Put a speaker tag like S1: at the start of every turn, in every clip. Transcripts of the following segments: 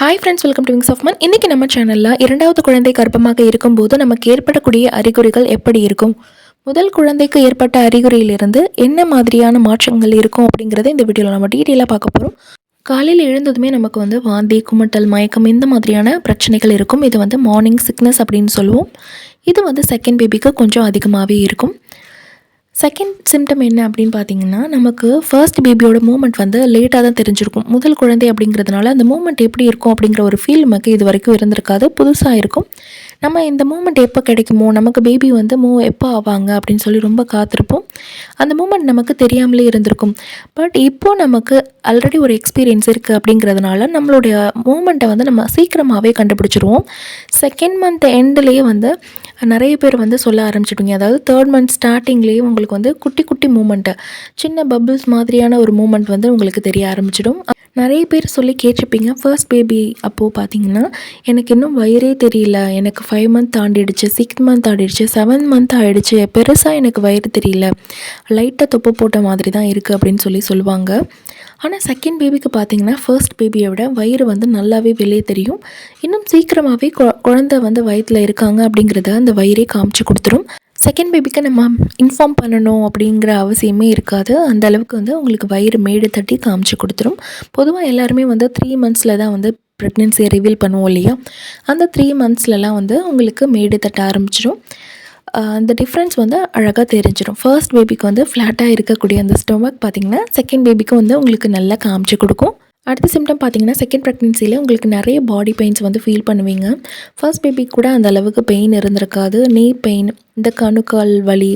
S1: Hi friends welcome to wings of man இன்றைக்கி நம்ம சேனலில் இரண்டாவது குழந்தை கர்ப்பமாக இருக்கும்போது நமக்கு ஏற்படக்கூடிய அறிகுறிகள் எப்படி இருக்கும்? முதல் குழந்தைக்கு ஏற்பட்ட அறிகுறியிலிருந்து என்ன மாதிரியான மாற்றங்கள் இருக்கும் அப்படிங்கிறத இந்த வீடியோவில் நம்ம டீட்டெயிலாக பார்க்க போகிறோம் காலையில் எழுந்ததுமே நமக்கு வந்து வாந்தி குமட்டல் மயக்கம் இந்த மாதிரியான பிரச்சனைகள் இருக்கும். இது வந்து மார்னிங் சிக்னஸ் அப்படின்னு சொல்லுவோம். இது வந்து செகண்ட் பேபிக்கு கொஞ்சம் அதிகமாகவே இருக்கும். செகண்ட் சிம்டம் என்ன அப்படின்னு பார்த்தீங்கன்னா நமக்கு ஃபர்ஸ்ட் பேபியோட மூமெண்ட் வந்து லேட்டாக தான் தெரிஞ்சிருக்கும். முதல் குழந்தை அப்படிங்கிறதுனால அந்த மூமெண்ட் எப்படி இருக்கும் அப்படிங்கிற ஒரு ஃபீல் நமக்கு இது வரைக்கும் இருந்திருக்காது. புதுசாக இருக்கும். நம்ம இந்த மூமெண்ட் எப்போ கிடைக்குமோ நமக்கு பேபி வந்து மூ எப்போ ஆவாங்க? அப்படின்னு சொல்லி ரொம்ப காத்திருப்போம். அந்த மூமெண்ட் நமக்கு தெரியாமலே இருந்திருக்கும். பட் இப்போ நமக்கு ஆல்ரெடி ஒரு எக்ஸ்பீரியன்ஸ் இருக்குது அப்படிங்கிறதுனால நம்மளுடைய மூமெண்ட்டை வந்து நம்ம சீக்கிரமாகவே கண்டுபிடிச்சிருவோம். செகண்ட் மந்த் எண்ட்லேயே வந்து நிறைய பேர் வந்து சொல்ல ஆரம்பிச்சிடுவீங்க. அதாவது தேர்ட் மந்த் ஸ்டார்டிங்லேயே உங்களுக்கு வந்து குட்டி குட்டி மூமெண்ட்டு சின்ன பபிள்ஸ் மாதிரியான ஒரு மூமெண்ட் வந்து உங்களுக்கு தெரிய ஆரம்பிச்சிடும். நிறைய பேர் சொல்லி கேட்டிருப்பீங்க. ஃபர்ஸ்ட் பேபி அப்போது பார்த்தீங்கன்னா எனக்கு இன்னும் வயிறே தெரியல. எனக்கு ஃபைவ் மந்த் ஆண்டிடுச்சு சிக்ஸ் மந்த் ஆண்டிடுச்சு செவன் மந்த் ஆகிடுச்சு பெருசாக எனக்கு வயிறு தெரியல. லைட்டாக தொப்பு போட்ட மாதிரி தான் இருக்குது அப்படின்னு சொல்லி சொல்லுவாங்க. ஆனால் செகண்ட் பேபிக்கு பார்த்தீங்கன்னா ஃபர்ஸ்ட் பேபியை விட வயிறு வந்து நல்லாவே வெளியே தெரியும். இன்னும் சீக்கிரமாகவே குழந்தை வந்து வயிற்றில் இருக்காங்க அப்படிங்கிறத அந்த வயிறே காமிச்சு கொடுத்துரும். செகண்ட் பேபிக்கு நம்ம இன்ஃபார்ம் பண்ணணும் அப்படிங்கிற அவசியமே இருக்காது. அந்த அளவுக்கு வந்து உங்களுக்கு வயிறு மேடு தட்டி காமிச்சு கொடுத்துரும். பொதுவாக எல்லாருமே வந்து த்ரீ மந்த்ஸில் தான் வந்து ப்ரெக்னென்சியை ரிவீல் பண்ணுவோம் இல்லையா? அந்த த்ரீ மந்த்ஸ்லலாம் வந்து உங்களுக்கு மேடு தட்ட ஆரம்பிச்சிடும் அந்த டிஃப்ரென்ஸ் வந்து அழகாக தெரிஞ்சிடும் ஃபர்ஸ்ட் பேபிக்கு வந்து ஃப்ளாட்டாக இருக்கக்கூடிய அந்த ஸ்டொமக் பார்த்திங்கன்னா செகண்ட் பேபிக்கு வந்து உங்களுக்கு நல்லா காமிச்சு கொடுக்கும். அடுத்த சிம்டம் பார்த்தீங்கன்னா செகண்ட் ப்ரெக்னென்சியில் உங்களுக்கு நிறைய பாடி பெயின்ஸ் வந்து ஃபீல் பண்ணுவீங்க. ஃபர்ஸ்ட் பேபி கூட அந்த அளவுக்கு பெயின் இருந்திருக்காது. நீ பெயின் இந்த கணுக்கால் வலி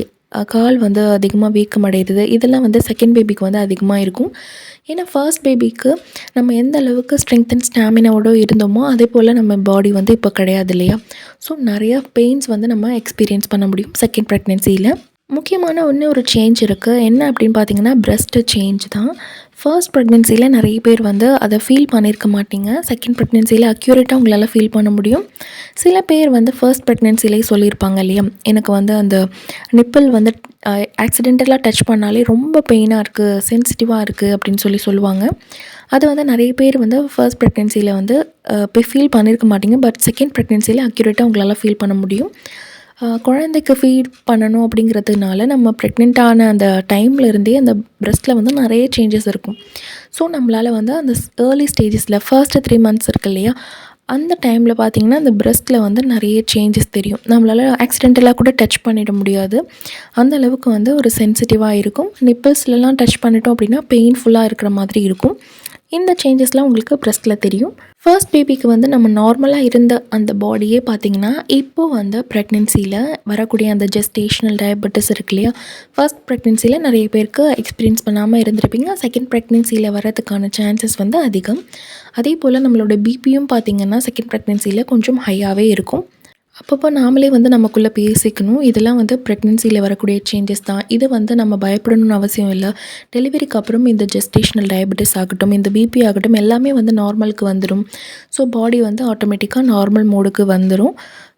S1: கால் வந்து அதிகமாக வீக்கம் அடையுது. இதெல்லாம் வந்து செகண்ட் பேபிக்கு வந்து அதிகமாக இருக்கும். ஏன்னா ஃபர்ஸ்ட் பேபிக்கு நம்ம எந்த அளவுக்கு ஸ்ட்ரென்த் அண்ட் ஸ்டாமினாவோட இருந்தோமோ அதே போல் நம்ம பாடி வந்து இப்போ கிடையாது இல்லையா? ஸோ நிறையா பெயின்ஸ் வந்து நம்ம எக்ஸ்பீரியன்ஸ் பண்ண முடியும் செகண்ட் ப்ரெக்னென்சியில் முக்கியமான ஒன்று ஒரு சேஞ்ச் இருக்குது என்ன அப்படின்னு பார்த்தீங்கன்னா ப்ரெஸ்ட்டு சேஞ்ச் தான். ஃபர்ஸ்ட் ப்ரெக்னென்சியில் நிறைய பேர் வந்து அதை ஃபீல் பண்ணியிருக்க மாட்டீங்க. செகண்ட் ப்ரெக்னென்சியில் அக்யூரேட்டாக உங்களால் ஃபீல் பண்ண முடியும். சில பேர் வந்து ஃபர்ஸ்ட் ப்ரெக்னென்சிலேயே சொல்லியிருப்பாங்க இல்லையா? எனக்கு வந்து அந்த நிப்பிள் வந்து ஆக்சிடென்டலாக டச் பண்ணாலே ரொம்ப பெயினாக இருக்குது சென்சிட்டிவாக இருக்குது அப்படின்னு சொல்லி சொல்லுவாங்க. அது வந்து நிறைய பேர் வந்து ஃபர்ஸ்ட் ப்ரெக்னென்சியில் வந்து போய் ஃபீல் பண்ணியிருக்க மாட்டீங்க. பட் செகண்ட் ப்ரெக்னென்சியில் அக்யூரேட்டாக உங்களால் ஃபீல் பண்ண முடியும். குழந்தைக்கு ஃபீட் பண்ணணும் அப்படிங்கிறதுனால நம்ம ப்ரெக்னென்ட்டான அந்த டைம்லேருந்தே இருந்தே அந்த ப்ரெஸ்ட்டில் வந்து நிறைய சேஞ்சஸ் இருக்கும். ஸோ நம்மளால் வந்து அந்த ஏர்லி ஸ்டேஜஸில் ஃபர்ஸ்ட்டு த்ரீ மந்த்ஸ் இருக்கு இல்லையா? அந்த டைமில் பார்த்திங்கன்னா அந்த ப்ரெஸ்ட்டில் வந்து நிறைய சேஞ்சஸ் தெரியும். நம்மளால் ஆக்சிடென்டலாக கூட டச் பண்ணிட முடியாது. அந்த அளவுக்கு வந்து ஒரு சென்சிட்டிவாக இருக்கும். நிப்பிள்ஸ்லலாம் டச் பண்ணிட்டோம் அப்படின்னா பெயின்ஃபுல்லாக இருக்கிற மாதிரி இருக்கும். இந்த சேஞ்சஸ்லாம் உங்களுக்கு ப்ரெஸ்ட்டில் தெரியும். ஃபர்ஸ்ட் பேபிக்கு வந்து நம்ம நார்மலாக இருந்த அந்த பாடியே பார்த்திங்கன்னா இப்போது வந்து ப்ரெக்னென்சியில் வரக்கூடிய அந்த ஜெஸ்டேஷனல் டயபெட்டிஸ் இருக்கு இல்லையா? ஃபர்ஸ்ட் ப்ரெக்னென்சியில் நிறைய பேருக்கு எக்ஸ்பீரியன்ஸ் பண்ணாமல் இருந்திருப்பீங்க. செகண்ட் ப்ரெக்னென்சியில் வரதுக்கான சான்சஸ் வந்து அதிகம். அதே போல் நம்மளோட பிபியும் பார்த்திங்கன்னா செகண்ட் ப்ரெக்னென்சியில் கொஞ்சம் ஹையாகவே இருக்கும். அப்பப்போ நாமளே வந்து நமக்குள்ளே பேசிக்கணும். இதெல்லாம் வந்து ப்ரெக்னென்சியில் வரக்கூடிய சேஞ்சஸ் தான். இது வந்து நம்ம பயப்படணும்னு அவசியம் இல்லை. டெலிவரிக்கு அப்புறம் இந்த ஜெஸ்டேஷனல் டயபெட்டிஸ் ஆகட்டும் இந்த பிபி ஆகட்டும் எல்லாமே வந்து நார்மலுக்கு வந்துடும் ஸோ பாடி வந்து ஆட்டோமேட்டிக்காக நார்மல் மோடுக்கு வந்துடும்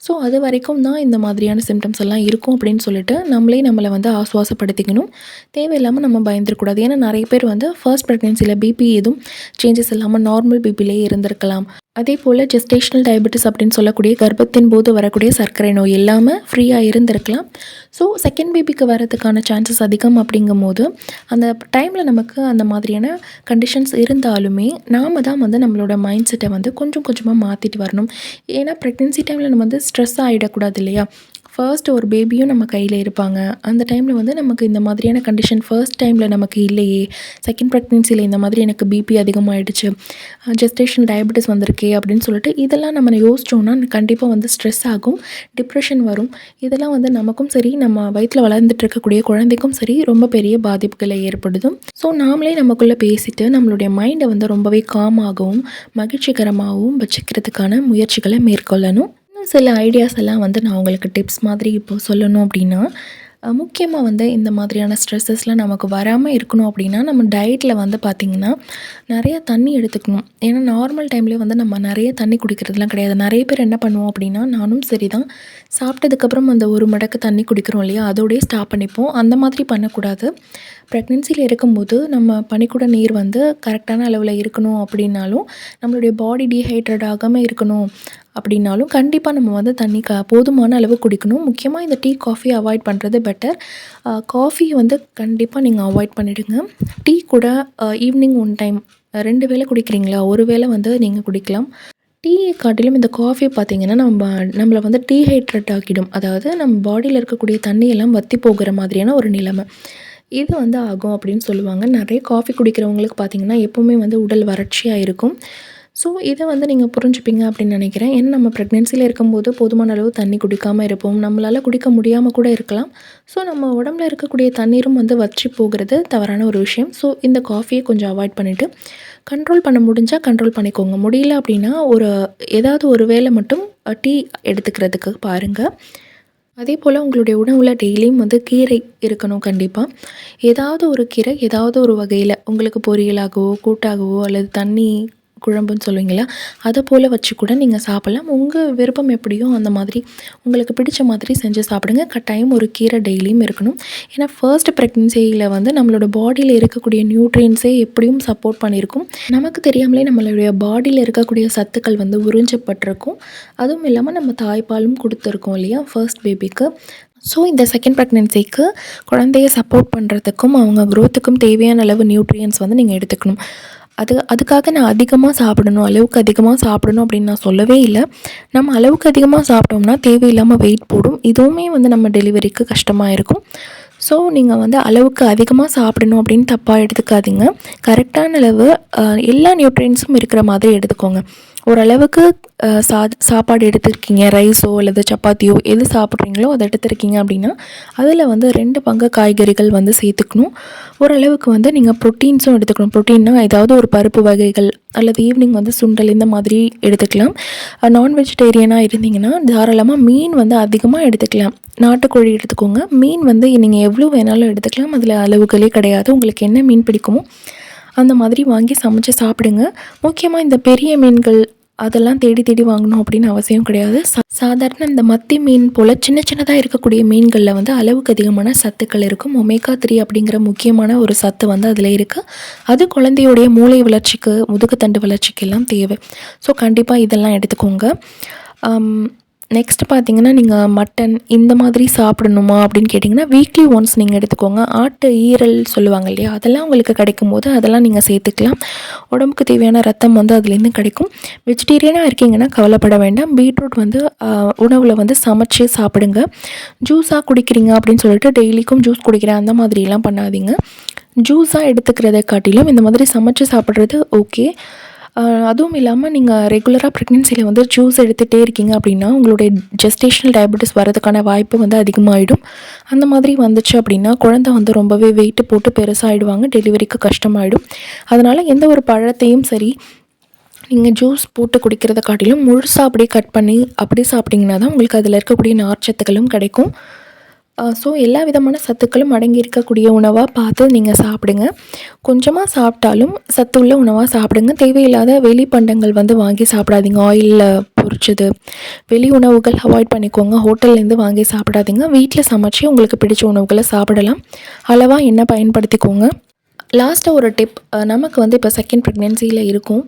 S1: ஸோ அது வரைக்கும் தான் இந்த மாதிரியான சிம்டம்ஸ் எல்லாம் இருக்கும் அப்படின்னு சொல்லிட்டு நம்மளே நம்மளை வந்து ஆசுவாசப்படுத்திக்கணும். தேவையில்லாமல் நம்ம பயந்துடக்கூடாது ஏன்னா நிறைய பேர் வந்து ஃபர்ஸ்ட் ப்ரெக்னென்சியில் பிபி எதுவும் சேஞ்சஸ் இல்லாமல் நார்மல் பிபிலே இருந்திருக்கலாம். அதே போல் ஜெஸ்டேஷனல் டயபெட்டிஸ் அப்படின்னு சொல்லக்கூடிய கர்ப்பத்தின் போது வரக்கூடிய சர்க்கரை நோய் இல்லாமல் ஃப்ரீயாக இருந்திருக்கலாம். ஸோ செகண்ட் பேபிக்கு வரதுக்கான சான்சஸ் அதிகம் அப்படிங்கும் போது அந்த டைமில் நமக்கு அந்த மாதிரியான கண்டிஷன்ஸ் இருந்தாலுமே நாம் தான் வந்து நம்மளோட மைண்ட் செட்டை வந்து கொஞ்சம் கொஞ்சமாக மாற்றிட்டு வரணும். ஏன்னா ப்ரெக்னென்சி டைமில் நம்ம வந்து ஸ்ட்ரெஸ் ஆகிடக்கூடாது இல்லையா? ஃபர்ஸ்ட் ஒரு பேபியும் நம்ம கையில் இருப்பாங்க. அந்த டைமில் வந்து நமக்கு இந்த மாதிரியான கண்டிஷன் ஃபர்ஸ்ட் டைமில் நமக்கு இல்லையே. செகண்ட் ப்ரெக்னென்சியில் இந்த மாதிரி எனக்கு பிபி அதிகமாகிடுச்சு ஜெஸ்டேஷன் டயபெட்டிஸ் வந்திருக்கே அப்படின்னு சொல்லிட்டு இதெல்லாம் நம்ம யோசிச்சோன்னா கண்டிப்பாக வந்து ஸ்ட்ரெஸ் ஆகும். டிப்ரெஷன் வரும். இதெல்லாம் வந்து நமக்கும் சரி நம்ம வயிற்றில் வளர்ந்துட்டு இருக்கக்கூடிய குழந்தைக்கும் சரி ரொம்ப பெரிய பாதிப்புகளை ஏற்படுதும் ஸோ நாமளே நமக்குள்ளே பேசிட்டு நம்மளுடைய மைண்டை வந்து ரொம்பவே காமாகவும் மகிழ்ச்சிகரமாகவும் வச்சுக்கிறதுக்கான முயற்சிகளை மேற்கொள்ளணும். சில ஐடியாஸ் எல்லாம் வந்து நான் உங்களுக்கு டிப்ஸ் மாதிரி இப்போ சொல்லணும் அப்படின்னா முக்கியமாக வந்து இந்த மாதிரியான ஸ்ட்ரெஸ்ஸஸ்லாம் நமக்கு வராமல் இருக்கணும் அப்படின்னா நம்ம டயட்டில் வந்து பார்த்திங்கன்னா நிறைய தண்ணி எடுத்துக்கணும். ஏன்னா நார்மல் டைம்லேயே வந்து நம்ம நிறைய தண்ணி குடிக்கிறதுலாம் கிடையாது. நிறைய பேர் என்ன பண்ணுவோம் அப்படின்னா நானும் சரி தான் சாப்பிட்டதுக்கப்புறம் அந்த ஒரு மடக்கு தண்ணி குடிக்கிறோம் இல்லையா? அதோடய ஸ்டாப் பண்ணிப்போம். அந்த மாதிரி பண்ணக்கூடாது. ப்ரெக்னென்சியில் இருக்கும்போது நம்ம பனிக்கூட நீர் வந்து கரெக்டான அளவில் இருக்கணும் அப்படின்னாலும் நம்மளுடைய பாடி டீஹைட்ரேட் ஆகாமல் இருக்கணும் அப்படின்னாலும் கண்டிப்பாக நம்ம வந்து தண்ணி க போதுமான அளவு குடிக்கணும். முக்கியமாக இந்த டீ காஃபி அவாய்ட் பண்ணுறது பெட்டர் காஃபி uh, வந்து கண்டிப்பாக நீங்கள் அவாய்ட் பண்ணிவிடுங்க டீ கூட ஈவினிங் ஒன் டைம் ரெண்டு வேளை குடிக்கிறீங்களா? ஒரு வேளை வந்து நீங்கள் குடிக்கலாம். டீ காட்டிலும் இந்த காஃபி பார்த்திங்கன்னா நம்ம நம்மளை வந்து டீஹைட்ரேட் ஆக்கிடும். அதாவது நம்ம பாடியில் இருக்கக்கூடிய தண்ணியெல்லாம் வற்றி போகிற மாதிரியான ஒரு நிலைமை. இது வந்து ஆகும் அப்படின்னு சொல்லுவாங்க. நிறைய காஃபி குடிக்கிறவங்களுக்கு பார்த்திங்கன்னா எப்போவுமே வந்து உடல் வறட்சியாக இருக்கும். ஸோ இதை வந்து நீங்கள் புரிஞ்சுப்பீங்க அப்படின்னு நினைக்கிறேன். ஏன்னா நம்ம ப்ரெக்னென்சியில் இருக்கும்போது போதுமான அளவு தண்ணி குடிக்காமல் இருப்போம். நம்மளால் குடிக்க முடியாமல் கூட இருக்கலாம். ஸோ நம்ம உடம்புல இருக்கக்கூடிய தண்ணீரும் வந்து வற்றி போகிறது தவறான ஒரு விஷயம். ஸோ இந்த காஃபியை கொஞ்சம் அவாய்ட் பண்ணிவிட்டு கண்ட்ரோல் பண்ண முடிஞ்சால் கண்ட்ரோல் பண்ணிக்கோங்க. முடியல அப்படின்னா ஒரு ஏதாவது ஒரு வேளை மட்டும் டீ எடுத்துக்கிறதுக்கு பாருங்கள் அதே போல் உங்களுடைய உணவில் டெய்லியும் வந்து கீரை இருக்கணும் கண்டிப்பாக ஏதாவது ஒரு கீரை ஏதாவது ஒரு வகையில் உங்களுக்கு பொரியலாகவோ கூட்டாகவோ அல்லது தண்ணி குழம்புன்னு சொல்லுவீங்களா அதை போல் வச்சு கூட நீங்கள் சாப்பிட்லாம். உங்கள் விருப்பம் எப்படியோ அந்த மாதிரி உங்களுக்கு பிடிச்ச மாதிரி செஞ்சு சாப்பிடுங்க. கட்டாயம் ஒரு கீரை டெய்லியும் இருக்கணும். ஏன்னா ஃபர்ஸ்ட் ப்ரெக்னென்சியில் வந்து நம்மளோட பாடியில் இருக்கக்கூடிய நியூட்ரியன்ஸே எப்படியும் சப்போர்ட் பண்ணியிருக்கும். நமக்கு தெரியாமலே நம்மளுடைய பாடியில் இருக்கக்கூடிய சத்துக்கள் வந்து உறிஞ்சப்பட்டிருக்கும். அதுவும் இல்லாமல் நம்ம தாய்ப்பாலும் கொடுத்துருக்கோம் இல்லையா ஃபர்ஸ்ட் பேபிக்கு ஸோ இந்த செகண்ட் ப்ரெக்னென்சிக்கு குழந்தைய சப்போர்ட் பண்ணுறதுக்கும் அவங்க க்ரோத்துக்கும் தேவையான அளவு நியூட்ரியன்ஸ் வந்து நீங்கள் எடுத்துக்கணும். அது அதுக்காக நான் அதிகமாக சாப்பிடணும் அளவுக்கு அதிகமாக சாப்பிடணும் அப்படின்னு நான் சொல்லவே இல்லை. நம்ம அளவுக்கு அதிகமாக சாப்பிட்டோம்னா தேவையில்லாமல் வெயிட் போடும். இதுவுமே வந்து நம்ம டெலிவரிக்கு கஷ்டமாக இருக்கும். ஸோ நீங்கள் வந்து அளவுக்கு அதிகமாக சாப்பிடணும் அப்படின்னு தப்பாக எடுத்துக்காதீங்க. கரெக்டான அளவு எல்லா நியூட்ரியன்ஸும் இருக்கிற மாதிரி எடுத்துக்கோங்க. ஓரளவுக்கு சா சாப்பாடு எடுத்துருக்கீங்க ரைஸோ அல்லது சப்பாத்தியோ எது சாப்பிட்றீங்களோ அதை எடுத்துருக்கீங்க அப்படின்னா அதில் வந்து ரெண்டு பங்கு காய்கறிகள் வந்து சேர்த்துக்கணும். ஓரளவுக்கு வந்து நீங்கள் ப்ரோட்டீன்ஸும் எடுத்துக்கணும். ப்ரோட்டீன்னா ஏதாவது ஒரு பருப்பு வகைகள் அல்லது ஈவினிங் வந்து சுண்டல் இந்த மாதிரி எடுத்துக்கலாம். நான் வெஜிடேரியனாக இருந்தீங்கன்னா தாராளமாக மீன் வந்து அதிகமாக எடுத்துக்கலாம். நாட்டுக்கோழி எடுத்துக்கோங்க. மீன் வந்து நீங்கள் எவ்வளோ வேணாலும் எடுத்துக்கலாம். அதில் அளவுகளே கிடையாது. உங்களுக்கு என்ன மீன் பிடிக்குமோ அந்த மாதிரி வாங்கி சமைச்சு சாப்பிடுங்க. முக்கியமாக இந்த பெரிய மீன்கள் அதெல்லாம் தேடி தேடி வாங்கணும் அப்படின்னு அவசியம் கிடையாது. சாதாரண இந்த மத்தி மீன் போல் சின்ன சின்னதாக இருக்கக்கூடிய மீன்களில் வந்து அளவுக்கு அதிகமான சத்துக்கள் இருக்கும். ஒமேகா த்ரீ அப்படிங்கிற முக்கியமான ஒரு சத்து வந்து அதில் இருக்குது அது குழந்தையுடைய மூளை வளர்ச்சிக்கு முதுகுத்தண்டு வளர்ச்சிக்கு எல்லாம் தேவை. ஸோ கண்டிப்பாக இதெல்லாம் எடுத்துக்கோங்க. நெக்ஸ்ட் பார்த்தீங்கன்னா நீங்கள் மட்டன் இந்த மாதிரி சாப்பிடணுமா அப்படின்னு கேட்டிங்கன்னா வீக்லி ஒன்ஸ் நீங்கள் எடுத்துக்கோங்க. ஆட்டு ஈரல் சொல்லுவாங்க இல்லையா? அதெல்லாம் உங்களுக்கு கிடைக்கும் போது அதெல்லாம் நீங்கள் சேர்த்துக்கலாம். உடம்புக்கு தேவையான ரத்தம் வந்து அதுலேருந்து கிடைக்கும். வெஜிடேரியனாக இருக்கீங்கன்னா கவலைப்பட வேண்டாம். பீட்ரூட் வந்து உணவில் வந்து சமைச்சு சாப்பிடுங்க. ஜூஸாக குடிக்கிறீங்க அப்படின்னு சொல்லிட்டு டெய்லிக்கும் ஜூஸ் குடிக்கிறேன் அந்த மாதிரிலாம் பண்ணாதீங்க. ஜூஸாக எடுத்துக்கிறத காட்டிலும் இந்த மாதிரி சமைச்சு சாப்பிட்றது ஓகே அதுவும் இல்லாமல் நீங்கள் ரெகுலராக ப்ரெக்னென்சியில் வந்து ஜூஸ் எடுத்துகிட்டே இருக்கீங்க அப்படின்னா உங்களுடைய ஜெஸ்டேஷனல் டயபெட்டிஸ் வரதுக்கான வாய்ப்பு வந்து அதிகமாகிடும் அந்த மாதிரி வந்துச்சு அப்படின்னா குழந்த வந்து ரொம்பவே வெயிட்டு போட்டு பெருசாகிடுவாங்க டெலிவரிக்கு கஷ்டமாயிடும். அதனால் எந்த ஒரு பழத்தையும் சரி நீங்கள் ஜூஸ் போட்டு குடிக்கிறத காட்டிலும் முழுசாக அப்படியே கட் பண்ணி அப்படியே சாப்பிட்டிங்கன்னா தான் உங்களுக்கு அதில் இருக்கக்கூடிய நார்ச்சத்துக்களும் கிடைக்கும். ஸோ எல்லா விதமான சத்துக்களும் அடங்கி இருக்கக்கூடிய உணவாக பார்த்து நீங்கள் சாப்பிடுங்க. கொஞ்சமாக சாப்பிட்டாலும் சத்து உள்ள உணவாக சாப்பிடுங்க. தேவையில்லாத வெளி பண்டங்கள் வந்து வாங்கி சாப்பிடாதீங்க. ஆயிலில் பொரிச்சது வெளி உணவுகள் அவாய்ட் பண்ணிக்கோங்க. ஹோட்டல்லேருந்து வாங்கி சாப்பிடாதீங்க. வீட்டில் சமைச்சு உங்களுக்கு பிடிச்ச உணவுகளை சாப்பிடலாம். அளவாக எண்ணெய் பயன்படுத்திக்கோங்க. லாஸ்ட்டாக ஒரு டிப் நமக்கு வந்து இப்போ செகண்ட் ப்ரெக்னென்சியில் இருக்கும்.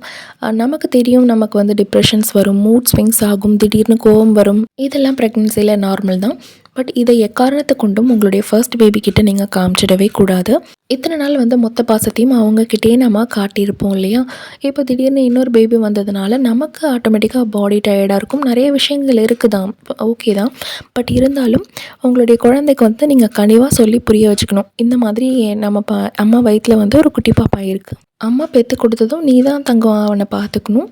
S1: நமக்கு தெரியும் நமக்கு வந்து டிப்ரெஷன்ஸ் வரும் மூட் ஸ்விங்ஸ் ஆகும் திடீர்னு கோவம் வரும். இதெல்லாம் ப்ரெக்னென்சியில் நார்மல் தான். பட் இதை எக்காரணத்தை கொண்டும் உங்களுடைய ஃபர்ஸ்ட் பேபி கிட்ட நீங்கள் காமிச்சிடவே கூடாது. இத்தனை நாள் வந்து மொத்த பாசத்தையும் அவங்கக்கிட்டே நம்ம காட்டியிருப்போம் இல்லையா? இப்போ திடீர்னு இன்னொரு பேபி வந்ததுனால நமக்கு ஆட்டோமேட்டிக்காக பாடி டயர்டாக இருக்கும். நிறைய விஷயங்கள் இருக்குதான் ஓகே தான். பட் இருந்தாலும் உங்களுடைய குழந்தைக்கு வந்து நீங்கள் கனிவாக சொல்லி புரிய வச்சுக்கணும். இந்த மாதிரி நம்ம பா அம்மா வயிற்றில் வந்து ஒரு குட்டி பாப்பா இருக்குது அம்மா பெற்று கொடுத்ததும் நீ தான் தங்கம் அவனை பார்த்துக்கணும்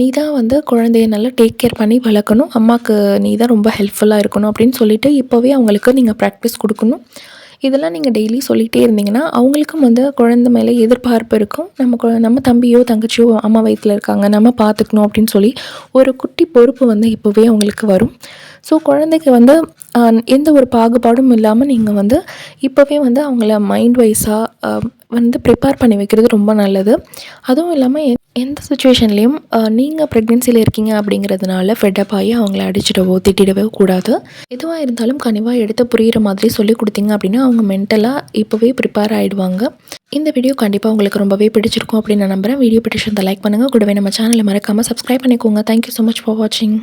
S1: நீ தான் வந்து குழந்தைய நல்லா டேக் கேர் பண்ணி வளர்க்கணும். அம்மாவுக்கு நீ தான் ரொம்ப ஹெல்ப்ஃபுல்லாக இருக்கணும் அப்படின்னு சொல்லிவிட்டு இப்போவே அவங்களுக்கு நீங்கள் ப்ராக்டிஸ் கொடுக்கணும். இதெல்லாம் நீங்கள் டெய்லி சொல்லிகிட்டே இருந்தீங்கன்னா அவங்களுக்கும் வந்து குழந்தை மேலே எதிர்பார்ப்பு இருக்கும். நம்ம குழ நம்ம தம்பியோ தங்கச்சியோ அம்மா வயித்துல இருக்காங்க நம்ம பார்த்துக்கணும் அப்படின்னு சொல்லி ஒரு குட்டி பொறுப்பு வந்து இப்போவே அவங்களுக்கு வரும். ஸோ குழந்தைக்கு வந்து எந்த ஒரு பாகுபாடும் இல்லாமல் நீங்கள் வந்து இப்போவே வந்து அவங்கள மைண்ட் வைஸாக வந்து ப்ரிப்பேர் பண்ணி வைக்கிறது ரொம்ப நல்லது. அதுவும் இல்லாமல் எந்த சுச்சுவேஷன்லேயும் நீங்கள் ப்ரெக்னென்சியில் இருக்கீங்க அப்படிங்கிறதுனால ஃபெட்டப் ஆகி அவங்கள அடிச்சிடவோ திட்டிடவோ கூடாது. எதுவாக இருந்தாலும் கனிவாக எடுத்து புரிகிற மாதிரி சொல்லி கொடுத்தீங்க அப்படின்னா அவங்க மென்டலாக இப்போவே ப்ரிப்பேர் ஆகிடுவாங்க இந்த வீடியோ கண்டிப்பாக உங்களுக்கு ரொம்பவே பிடிச்சிருக்கும் அப்படின்னு நான் நம்புகிறேன் வீடியோ பிடிச்சிருந்தால் லைக் பண்ணுங்கள் கூடவே நம்ம சேனலை மறக்காமல் சப்ஸ்கிரைப் பண்ணிக்கோங்க. தேங்க்யூ ஸோ மச் ஃபார் வாட்சிங்